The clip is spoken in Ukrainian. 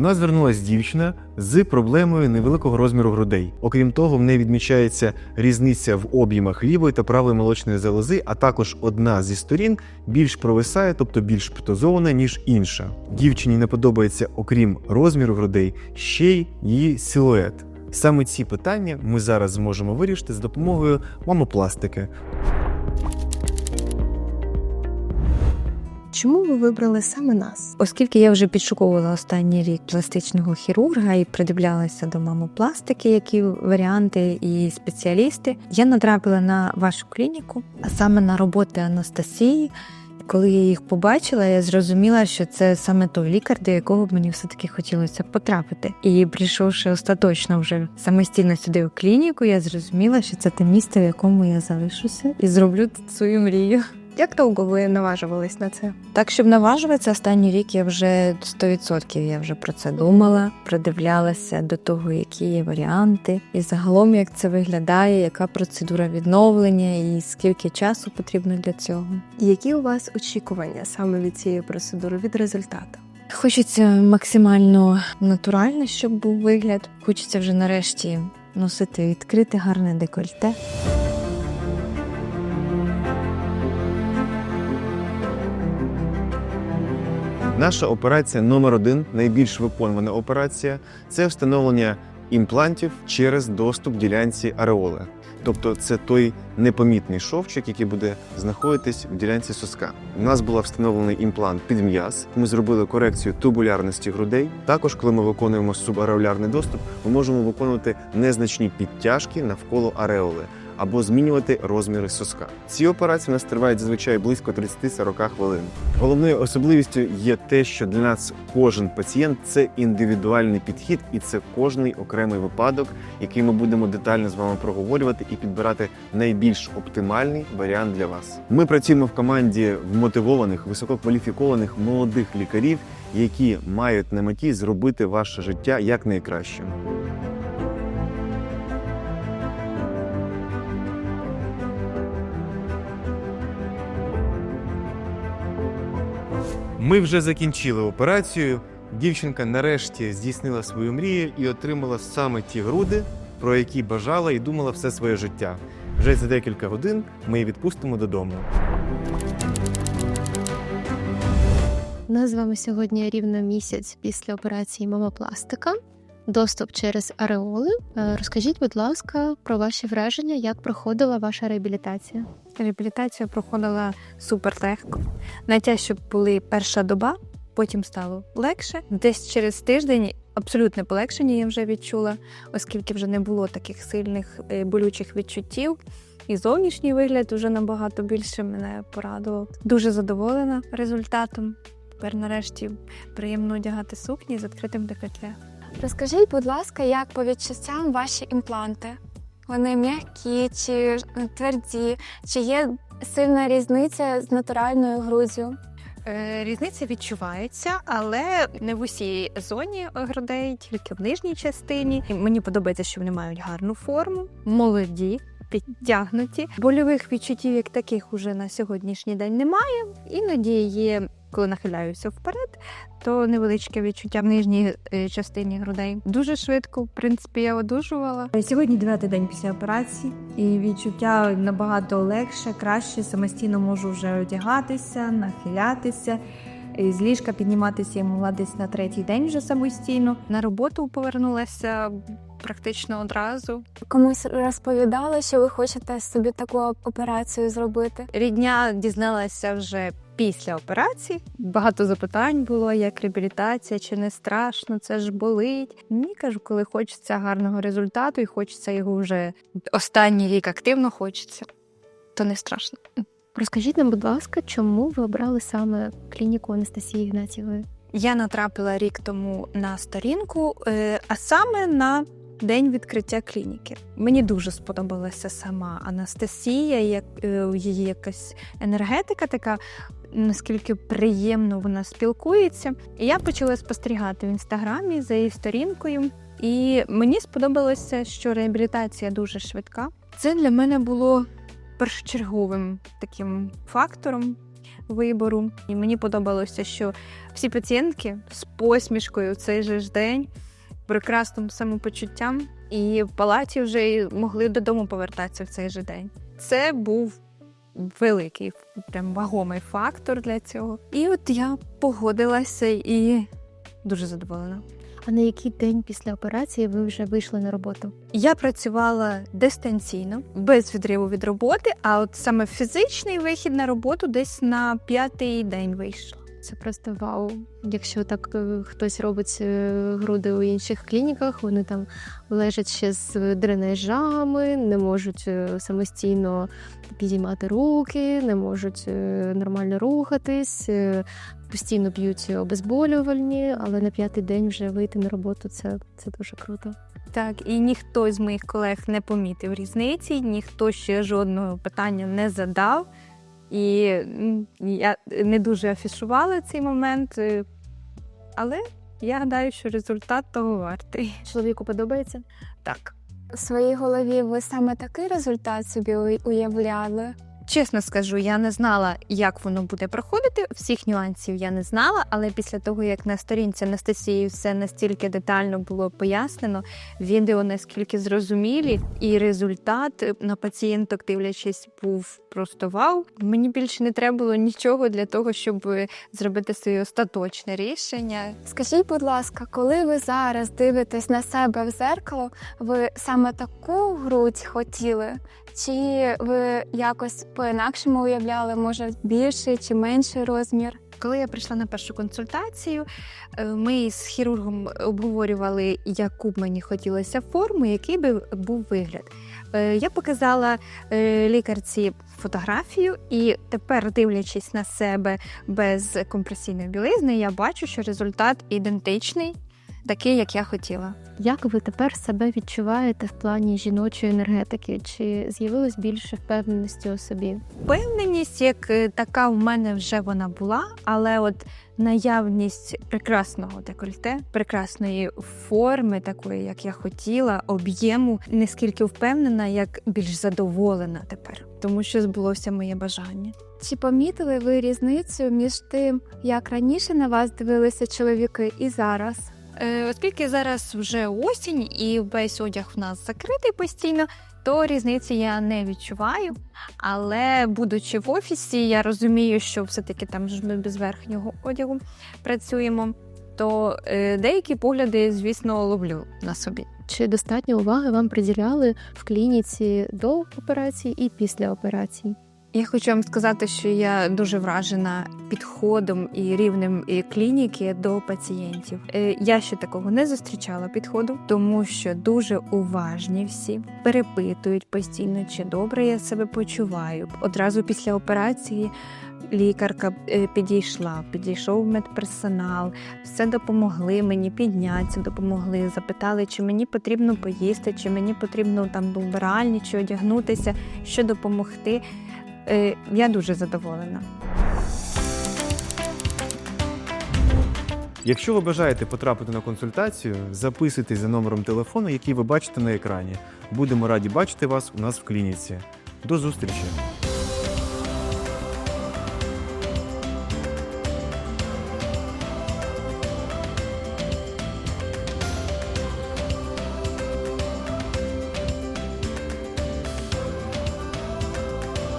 До нас звернулася дівчина з проблемою невеликого розміру грудей. Окрім того, в неї відмічається різниця в об'ємах лівої та правої молочної залози, а також одна зі сторін більш провисає, тобто більш птозована, ніж інша. Дівчині не подобається, окрім розміру грудей, ще й її силует. Саме ці питання ми зараз зможемо вирішити з допомогою мамопластики. Чому ви вибрали саме нас? Оскільки я вже підшуковувала останній рік пластичного хірурга і придивлялася до мамопластики, які варіанти і спеціалісти, я натрапила на вашу клініку, а саме на роботи Анастасії. Коли я їх побачила, я зрозуміла, що це саме той лікар, до якого мені все-таки хотілося потрапити. І прийшовши остаточно вже самостійно сюди у клініку, я зрозуміла, що це те місце, в якому я залишуся, і зроблю свою мрію. Як довго ви наважувались на це? Так, щоб наважуватися, останній рік я вже 100% я вже про це думала, придивлялася до того, які є варіанти, і загалом як це виглядає, яка процедура відновлення і скільки часу потрібно для цього. Які у вас очікування саме від цієї процедури, від результату? Хочеться максимально натурально, щоб був вигляд. Хочеться вже нарешті носити відкрите гарне декольте. Наша операція номер один, найбільш виконувана операція, це встановлення імплантів через доступ ділянці ареоли. Тобто це той непомітний шовчик, який буде знаходитись в ділянці соска. У нас була встановлений імплант під м'яз. Ми зробили корекцію тубулярності грудей. Також, коли ми виконуємо субареолярний доступ, ми можемо виконувати незначні підтяжки навколо ареоли або змінювати розміри соска. Ці операції у нас тривають зазвичай близько 30-40 хвилин. Головною особливістю є те, що для нас кожен пацієнт це індивідуальний підхід, і це кожний окремий випадок, який ми будемо детально з вами проговорювати і підбирати найбільш оптимальний варіант для вас. Ми працюємо в команді вмотивованих, висококваліфікованих молодих лікарів, які мають на меті зробити ваше життя якнайкращим. Ми вже закінчили операцію. Дівчинка нарешті здійснила свою мрію і отримала саме ті груди, про які бажала і думала все своє життя. Вже за декілька годин ми її відпустимо додому. У з вами сьогодні рівно місяць після операції мамопластика. Доступ через ареоли. Е, Розкажіть, будь ласка, про ваші враження, як проходила ваша реабілітація? Реабілітація проходила супер легко. Найтяжче були перша доба, потім стало легше. Десь через тиждень абсолютне полегшення я вже відчула, оскільки вже не було таких сильних е, болючих відчуттів. І зовнішній вигляд вже набагато більше мене порадував. Дуже задоволена результатом. Тепер нарешті приємно одягати сукні з відкритим декольте. Розкажіть, будь ласка, як по відчуттям ваші імпланти? Вони м'які чи е, тверді? Чи є сильна різниця з натуральною груддю? Е, Різниця відчувається, але не в усій зоні грудей, тільки в нижній частині. Мені подобається, що вони мають гарну форму, молоді, підтягнуті. Больових відчуттів як таких уже на сьогоднішній день немає. Іноді є, коли нахиляюся вперед, то невеличке відчуття в нижній е, частині грудей. Дуже швидко, в принципі, я одужувала. Сьогодні дев'ятий день після операції, і відчуття набагато легше, краще. Самостійно можу вже одягатися, нахилятися. З ліжка підніматися я могла десь на третій день вже самостійно. На роботу повернулася практично одразу. Комусь розповідали, що ви хочете собі таку операцію зробити? Рідня дізналася вже після операції. Багато запитань було, як реабілітація, чи не страшно, це ж болить. Ні, кажу, коли хочеться гарного результату і хочеться його вже останній рік активно хочеться, то не страшно. Розкажіть нам, будь ласка, чому ви обрали саме клініку Анастасії Ігнатівої? Я натрапила рік тому на сторінку, е, а саме на день відкриття клініки. Мені дуже сподобалася сама Анастасія, як е, її якась енергетика така. Наскільки приємно вона спілкується, і я почала спостерігати в інстаграмі за її сторінкою. І мені сподобалося, що реабілітація дуже швидка. Це для мене було першочерговим таким фактором. вибору. І мені подобалося, що всі пацієнтки з посмішкою в цей же ж день, прекрасним самопочуттям, і в палаті вже могли додому повертатися в цей же день. Це був великий, прям вагомий фактор для цього. І от я погодилася і дуже задоволена. А на який день після операції ви вже вийшли на роботу? Я працювала дистанційно, без відриву від роботи, а от саме фізичний вихід на роботу десь на п'ятий день вийшла. Це просто вау. Якщо так е, хтось робить е, груди у інших клініках, вони там лежать ще з дренажами, не можуть е, самостійно підіймати руки, не можуть нормально рухатись, постійно п'ють обезболювальні, але на п'ятий день вже вийти на роботу це, це дуже круто. Так, і ніхто з моїх колег не помітив різниці, ніхто ще жодного питання не задав. І я не дуже афішувала цей момент, е, але я гадаю, що результат того вартий. Чоловіку подобається? Так. В своїй голові ви саме такий результат собі уявляли? Чесно скажу, я не знала, як воно буде проходити. Всіх нюансів я не знала, але після того, як на сторінці Анастасії все настільки детально було пояснено, відео наскільки зрозумілі, і результат е, на пацієнток, дивлячись, був просто вау. Мені більше не треба було нічого для того, щоб зробити своє остаточне рішення. Скажіть, будь ласка, коли ви зараз дивитесь на себе в зеркало, ви саме таку грудь хотіли? Чи ви якось по-інакшому уявляли, може, більший чи менший розмір? Коли я прийшла на першу консультацію, е, ми з хірургом обговорювали, яку б мені хотілося форму, який би був вигляд. Е, Я показала е, лікарці фотографію, і тепер, дивлячись на себе без компресійної білизни, я бачу, що результат ідентичний, такий, як я хотіла. Як ви тепер себе відчуваєте в плані жіночої енергетики? Чи з'явилось більше впевненості у собі? Впевненість, як е, така в мене вже вона була, але от наявність прекрасного декольте, прекрасної форми, такої, як я хотіла, об'єму, не скільки впевнена, як більш задоволена тепер, тому що збулося моє бажання. Чи помітили ви різницю між тим, як раніше на вас дивилися чоловіки і зараз? Е, Оскільки зараз вже осінь і весь одяг в нас закритий постійно, то різниці я не відчуваю. Але будучи в офісі, я розумію, що все-таки там ж ми без верхнього одягу працюємо. То е, деякі погляди, звісно, ловлю на собі. Чи достатньо уваги вам приділяли в клініці до операції і після операції? Я хочу вам сказати, що я дуже вражена підходом і рівнем клініки до пацієнтів. Е, Я ще такого не зустрічала підходу, тому що дуже уважні всі перепитують постійно, чи добре я себе почуваю. Одразу після операції. Лікарка е, підійшла, підійшов медперсонал, все допомогли мені піднятися, допомогли, запитали, чи мені потрібно поїсти, чи мені потрібно там до вбиральні, чи одягнутися, що допомогти. Е, Я дуже задоволена. Якщо ви бажаєте потрапити на консультацію, записуйтесь за номером телефону, який ви бачите на екрані. Будемо раді бачити вас у нас в клініці. До зустрічі!